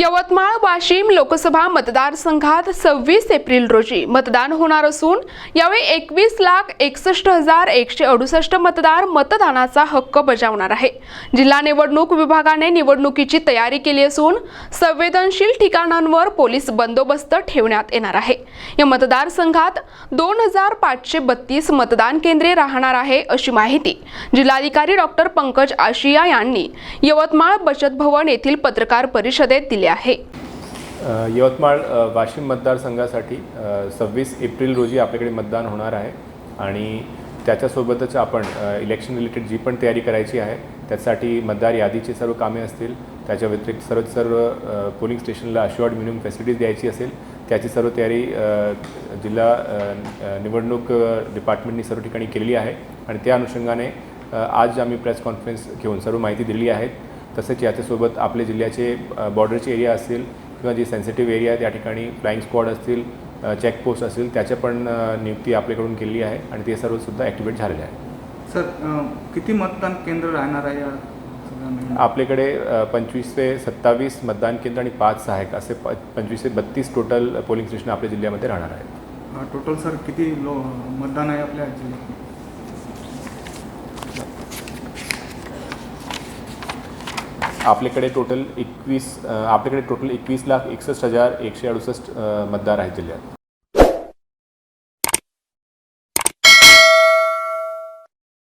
यवतमाळ वाशिम लोकसभा मतदारसंघात सव्वीस एप्रिल रोजी मतदान होणार असून यावेळी एकवीस लाख एकसष्ट हजार एकशे अडुसष्ट मतदार मतदानाचा हक्क बजावणार आहे. जिल्हा निवडणूक विभागाने निवडणुकीची तयारी केली असून संवेदनशील ठिकाणांवर पोलीस बंदोबस्त ठेवण्यात येणार आहे. या मतदारसंघात दोन हजार पाचशे बत्तीस मतदान केंद्रे राहणार आहे अशी माहिती जिल्हाधिकारी डॉक्टर पंकज आशिया यांनी यवतमाळ बचत भवन येथील पत्रकार परिषदेत दिली आहे. यवतमाळ वाशिम मतदारसंघासाठी सव्वीस एप्रिल रोजी आपल्याकडे मतदान होणार आहे. आणि त्याच्यासोबतच आपण इलेक्शन रिलेटेड जी पण तयारी करायची आहे त्यासाठी मतदार यादीची सर्व कामे असतील. त्याच्या व्यतिरिक्त सर्व सर्व पोलिंग स्टेशनला अश्युअर्ड मिनिमम फॅसिलिटीज द्यायची असेल त्याची सर्व तयारी जिल्हा निवडणूक डिपार्टमेंटनी सर्व ठिकाणी केलेली आहे. आणि त्या अनुषंगाने आज आम्ही प्रेस कॉन्फरन्स घेऊन सर्व माहिती दिली आहे. तसेच याच्यासोबत आपले जिल्ह्याचे बॉर्डरचे एरिया असतील किंवा जे सेन्सिटिव्ह एरिया त्या ठिकाणी फ्लाईंग स्क्वॉड असतील चेकपोस्ट असतील त्याच्या पण नियुक्ती आपल्याकडून केलेली आहे आणि ते सर्वसुद्धा ॲक्टिवेट झालेले आहे. सर किती मतदान केंद्र राहणार आहे? आपल्याकडे पंचवीस ते सत्तावीस मतदान केंद्र आणि पाच सहायक असे प पंचवीस ते बत्तीस टोटल पोलिंग स्टेशन आपल्या जिल्ह्यामध्ये राहणार आहेत. टोटल सर किती लो मतदान आहे आपल्या जिल्ह्यात? आपल्याकडे टोटल एकवीस आपल्याकडे टोटल एकवीस लाख एकसष्ट हजार एकशे अडुसष्ट मतदार आहेत जिल्ह्यात.